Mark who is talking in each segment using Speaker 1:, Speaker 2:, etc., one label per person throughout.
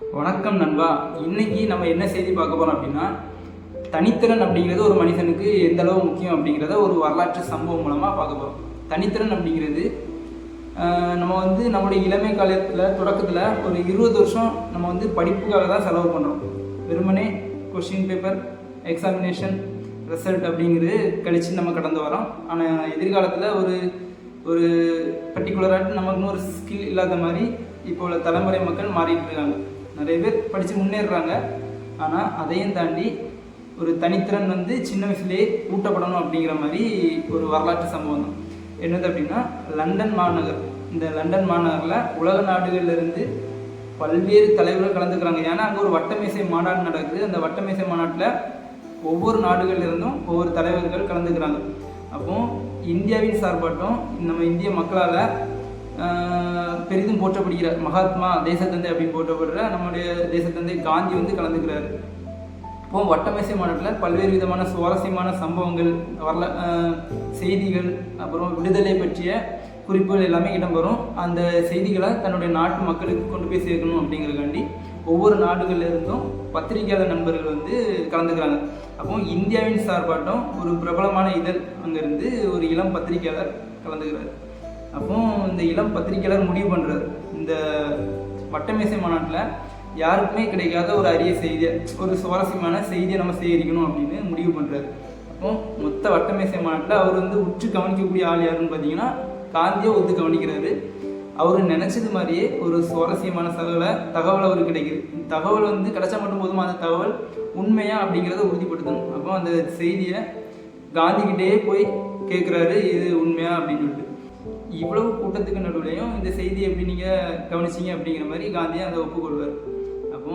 Speaker 1: வணக்கம் நண்பா. இன்னைக்கு நம்ம என்ன செய்தி பார்க்க போறோம் அப்படின்னா தனித்திறன் அப்படிங்கிறது ஒரு மனிதனுக்கு எந்த அளவு முக்கியம் அப்படிங்கிறத ஒரு வரலாற்று சம்பவம் மூலமாக பார்க்க போகிறோம் தனித்திறன் அப்படிங்கிறது நம்ம வந்து நம்முடைய இளமை காலத்தில் தொடக்கத்தில் ஒரு இருபது வருஷம் நம்ம வந்து படிப்புக்காக தான் செலவு பண்ணுறோம் வெறுமனே கொஷின் பேப்பர் எக்ஸாமினேஷன் ரிசல்ட் அப்படிங்கிறது கழித்து நம்ம கடந்து வரோம். ஆனால் எதிர்காலத்தில் ஒரு ஒரு பர்டிகுலராக நமக்குன்னு ஒரு ஸ்கில் இல்லாத மாதிரி இப்போ உள்ள தலைமுறை மக்கள் மாறிட்டு இருக்காங்க. நிறைய பேர் படித்து முன்னேறுறாங்க. ஆனால் அதையும் தாண்டி ஒரு தனித்திறன் வந்து சின்ன வயசுலேயே ஊட்டப்படணும் அப்படிங்கிற மாதிரி ஒரு வரலாற்று சம்பவம் தான். என்னது அப்படின்னா லண்டன் மாநகர். இந்த லண்டன் மாநகரில் உலக நாடுகளிலிருந்து பல்வேறு தலைவர்கள் கலந்துக்கிறாங்க. ஏன்னா அங்கே ஒரு வட்டமேசை மாநாடு நடக்குது. அந்த வட்டமேசை மாநாட்டில் ஒவ்வொரு நாடுகளிலிருந்தும் ஒவ்வொரு தலைவர்கள் கலந்துக்கிறாங்க. அப்போ இந்தியாவின் சார்பாட்டும் நம்ம இந்திய மக்களால் பெரிதும் போற்றப்படுகிறார் மகாத்மா தேசத்தந்தை அப்படின்னு போற்றப்படுற நம்முடைய தேசத்தந்தை காந்தி வந்து கலந்துக்கிறாரு. இப்போ வட்டமேசை மாநாட்டில் பல்வேறு விதமான சுவாரஸ்யமான சம்பவங்கள் வரல செய்திகள் அப்புறம் விடுதலை பற்றிய குறிப்புகள் எல்லாமே இடம்பெறும். அந்த செய்திகளை தன்னுடைய நாட்டு மக்களுக்கு கொண்டு போய் சேர்க்கணும் அப்படிங்கிறதுக்காண்டி ஒவ்வொரு நாடுகள்ல இருந்தும் பத்திரிகையாளர் நண்பர்கள் வந்து கலந்துக்கிறாங்க. அப்போ இந்தியாவின் சார்பாட்டம் ஒரு பிரபலமான இதழ் அங்கேருந்து ஒரு இளம் பத்திரிகையாளர் கலந்துக்கிறார். அப்போ இந்த இளம் பத்திரிகையாளர் முடிவு பண்ணுறாரு இந்த வட்டமேசை மாநாட்டில் யாருக்குமே கிடைக்காத ஒரு அரிய செய்தியை ஒரு சுவாரஸ்யமான செய்தியை நம்ம சேகரிக்கணும் அப்படின்னு முடிவு பண்ணுறாரு அப்போ மொத்த வட்டமேசை மாநாட்டில் அவர் வந்து உற்று கவனிக்கக்கூடிய ஆள் யாருன்னு பார்த்தீங்கன்னா காந்தியை ஒத்து கவனிக்கிறாரு. அவர் நினச்சது மாதிரியே ஒரு சுவாரஸ்யமான தகவலை தகவல் அவருக்கு கிடைக்குது. இந்த தகவல் வந்து கிடைச்சா மட்டும் போதுமா? அந்த தகவல் உண்மையா அப்படிங்கிறத உறுதிப்படுத்தணும். அப்போ அந்த செய்தியை காந்திக்கிட்டேயே போய் கேட்குறாரு இது உண்மையா அப்படின்னு சொல்லிட்டு. இவ்வளவு கூட்டத்துக்கு நடுவுலையும் இந்த செய்தி எப்படி நீங்கள் கவனிச்சீங்க அப்படிங்கிற மாதிரி காந்தியை அதை ஒப்புக்கொள்வார். அப்போ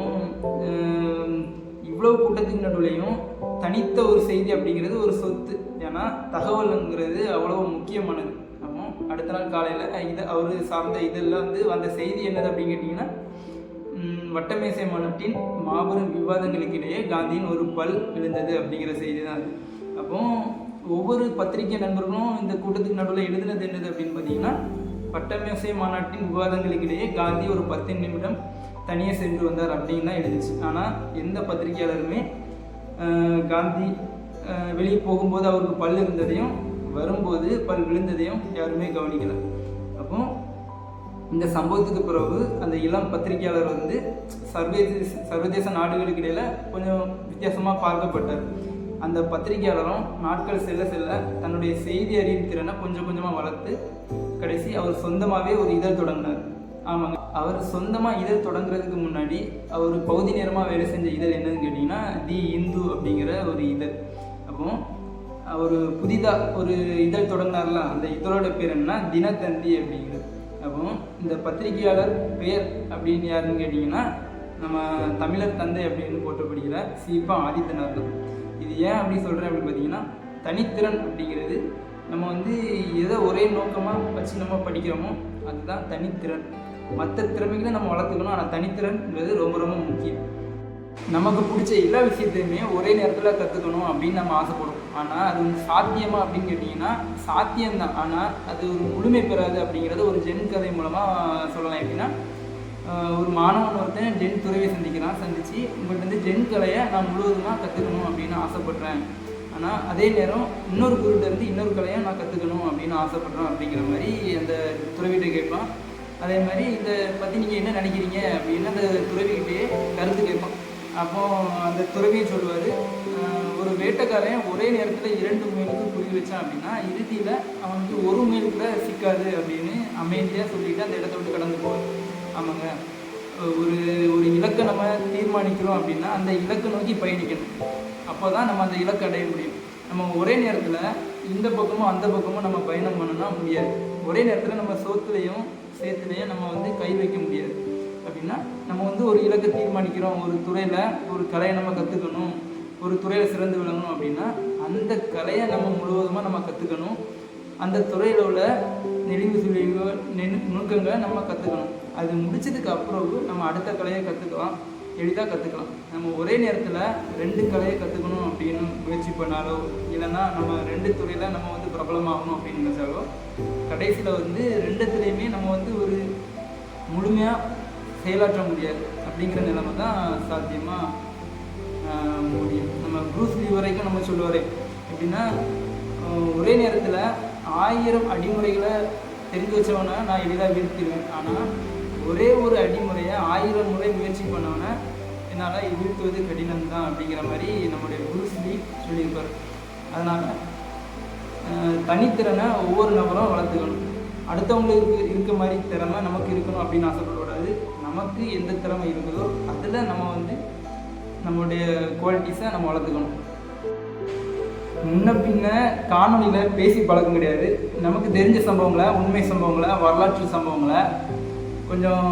Speaker 1: இவ்வளவு கூட்டத்துக்கு நடுவுலையும் தனித்த ஒரு செய்தி அப்படிங்கிறது ஒரு சொத்து. ஏன்னா தகவலுங்கிறது அவ்வளோ முக்கியமானது. அப்போ அடுத்த நாள் காலையில் இதை அவர் சார்ந்த இதெல்லாம் வந்து வந்த செய்தி என்னது அப்படின்னு கேட்டிங்கன்னா வட்டமேசை மாநாட்டின் மாபெரும் விவாதங்களுக்கிடையே காந்தியின் ஒரு பல் விழுந்தது அப்படிங்கிற செய்தி தான் அது. அப்போ ஒவ்வொரு பத்திரிகை நண்பர்களும் இந்த கூட்டத்துக்கு நடுவில் எழுதினது என்னது அப்படின்னு பார்த்தீங்கன்னா பட்டமேசை மாநாட்டின் விவாதங்களுக்கிடையே காந்தி ஒரு பத்து நிமிடம் தனியே சென்று வந்தார் அப்படின்னு தான் எழுதிச்சு. ஆனால் எந்த பத்திரிகையாளருமே காந்தி வெளியே போகும்போது அவருக்கு பல் இருந்ததையும் வரும்போது பல் விழுந்ததையும் யாருமே கவனிக்கலை. அப்போ இந்த சம்பவத்துக்கு பிறகு அந்த இளம் பத்திரிகையாளர் வந்து சர்வதேச சர்வதேச நாடுகளுக்கு இடையில் கொஞ்சம் வித்தியாசமாக பார்க்கப்பட்டார். அந்த பத்திரிகையாளரும் நாட்கள் செல்ல செல்ல தன்னுடைய செய்தி அறியும் திறனை கொஞ்சம் கொஞ்சமாக வளர்த்து கடைசி அவர் சொந்தமாகவே ஒரு இதழ் தொடங்கினார். ஆமாங்க. அவர் சொந்தமாக இதழ் தொடங்குறதுக்கு முன்னாடி அவர் பகுதி நேரமாக வேலை செஞ்ச இதழ் என்னன்னு கேட்டிங்கன்னா தி இந்து அப்படிங்கிற ஒரு இதழ். அப்போ அவர் புதிதாக ஒரு இதழ் தொடங்கினார்ல அந்த இதழோட பேர் என்ன தினத்தந்தி அப்படிங்கிறது. அப்போ இந்த பத்திரிகையாளர் பெயர் அப்படின்னு யாருன்னு கேட்டிங்கன்னா நம்ம தமிழர் தந்தை அப்படின்னு போற்றப்படுகிற சீப்பா ஆதித்தனார் இது ஏன் அப்படி சொல்கிறேன் அப்படின்னு பார்த்தீங்கன்னா தனித்திறன் அப்படிங்கிறது நம்ம வந்து எதை ஒரே நோக்கமாக வச்சு நம்ம படிக்கிறோமோ அதுதான் தனித்திறன். மற்ற திறமைகளை நம்ம வளர்த்துக்கணும். ஆனால் தனித்திறன்ங்கிறது ரொம்ப ரொம்ப முக்கியம். நமக்கு பிடிச்ச எல்லா விஷயத்தையுமே ஒரே நேரத்தில் கற்றுக்கணும் அப்படின்னு நம்ம ஆசைப்படும் ஆனால் அது வந்து சாத்தியமா அப்படின்னு கேட்டிங்கன்னா சாத்தியம்தான். ஆனால் அது ஒரு முழுமை பெறாது அப்படிங்கிறத ஒரு ஜென் கதை மூலமாக சொல்லலாம் எப்படின்னா ஒரு மாணவன் ஒருத்தன் ஜென் துறவியை சந்திக்கிறான் சந்தித்து உங்கள்கிட்ட வந்து ஜென் கலையை நான் முழுவதுமாக கற்றுக்கணும் அப்படின்னு ஆசைப்பட்றேன். ஆனால் அதே நேரம் இன்னொரு குருட்டேருந்து இன்னொரு கலையை நான் கற்றுக்கணும் அப்படின்னு ஆசைப்பட்றேன் அப்படிங்கிற மாதிரி அந்த துறவிகிட்ட கேட்பான். அதே மாதிரி இதை பற்றி நீங்கள் என்ன நினைக்கிறீங்க அப்படின்னு அந்த துறவிகிட்டே கருத்து கேட்பான். அப்போ அந்த துறவியும் சொல்லுவார் ஒரு வேட்டைக்காரன் ஒரே நேரத்தில் இரண்டு முயலுக்கு குறி வச்சான் அப்படின்னா இறுதியில் அவனுக்கு ஒரு முயல் கூட சிக்காது அப்படின்னு அமைதியாக சொல்லிட்டு அந்த இடத்த விட்டு கடந்து போவார். ஆமாங்க. ஒரு ஒரு இலக்கை நம்ம தீர்மானிக்கிறோம் அப்படின்னா அந்த இலக்கை நோக்கி பயணிக்கணும். அப்போ தான் நம்ம அந்த இலக்கை அடைய முடியும். நம்ம ஒரே நேரத்தில் இந்த பக்கமும் அந்த பக்கமும் நம்ம பயணம் பண்ணணும்னா முடியாது. ஒரே நேரத்தில் நம்ம சோத்துலேயும் சேத்துலேயும் நம்ம வந்து கை வைக்க முடியாது. அப்படின்னா நம்ம வந்து ஒரு இலக்கை தீர்மானிக்கிறோம். ஒரு துறையில் ஒரு கலையை நம்ம கற்றுக்கணும் ஒரு துறையில் சிறந்து விளங்கணும் அப்படின்னா அந்த கலையை நம்ம முழுவதுமாக நம்ம கற்றுக்கணும் அந்த துறையில் உள்ள நெளிவு சுழிவு நெனு நுணுக்கங்களை நம்ம கற்றுக்கணும் அது முடிச்சதுக்கு அப்புறம் நம்ம அடுத்த கலையை கற்றுக்கலாம் எளிதாக கற்றுக்கலாம் நம்ம ஒரே நேரத்தில் ரெண்டு கலையை கற்றுக்கணும் அப்படின்னு முயற்சி பண்ணாலோ இல்லைன்னா நம்ம ரெண்டு துறையில் நம்ம வந்து பிரபலமாகணும் அப்படின்னு நினச்சாலோ கடைசியில் வந்து ரெண்டுத்துலேயுமே நம்ம வந்து ஒரு முழுமையாக செயலாற்ற முடியாது அப்படிங்கிற நிலைமை தான் சாத்தியமாக முடியும். நம்ம ப்ரூஸ்லி வரைக்கும் நம்ம சொல்லுவார். எப்படின்னா ஒரே நேரத்தில் ஆயிரம் அடிமுறைகளை தெரிஞ்சு வச்சவனை நான் எளிதாக வீழ்த்திடுவேன் ஆனால் ஒரே ஒரு அடிமுறையை ஆயிரம் முறை முயற்சி பண்ணவன என்னால் வீழ்த்துவது கடினம் தான் அப்படிங்கிற மாதிரி நம்முடைய குருஸ்லி சொல்லியிருப்பார். அதனால் தனித்திறனை ஒவ்வொரு நபரும் வளர்த்துக்கணும். அடுத்தவங்களுக்கு இருக்க மாதிரி திறமை நமக்கு இருக்கணும் அப்படின்னு ஆசைப்படக்கூடாது. நமக்கு எந்த திறமை இருக்குதோ அதில் நம்ம வந்து நம்மளுடைய குவாலிட்டிஸை நம்ம வளர்த்துக்கணும். முன்ன பின்ன காணொலியில் பேசி பழக்கம் கிடையாது. நமக்கு தெரிஞ்ச சம்பவங்களை உண்மை சம்பவங்களை வரலாற்று சம்பவங்களை கொஞ்சம்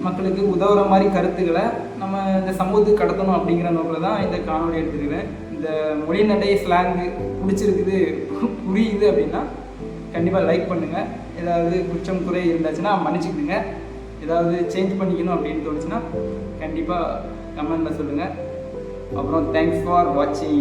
Speaker 1: மக்களுக்கு உதவுற மாதிரி கருத்துக்களை நம்ம இந்த சமூகத்துக்கு கடத்தணும் அப்படிங்கிற நோக்கில் தான் இந்த காணொலி எடுத்துக்கிறேன் இந்த மொழிநடை ஸ்லாங்கு பிடிச்சிருக்குது புரியுது அப்படின்னா கண்டிப்பாக லைக் பண்ணுங்கள் ஏதாவது குற்றம் குறை இருந்துச்சுன்னா மன்னிச்சுக்கிடுங்க. ஏதாவது சேஞ்ச் பண்ணிக்கணும் அப்படின்னு தோணுச்சுன்னா கண்டிப்பாக கமெண்டில் சொல்லுங்கள் அப்புறம் தேங்க்ஸ் ஃபார் வாட்சிங்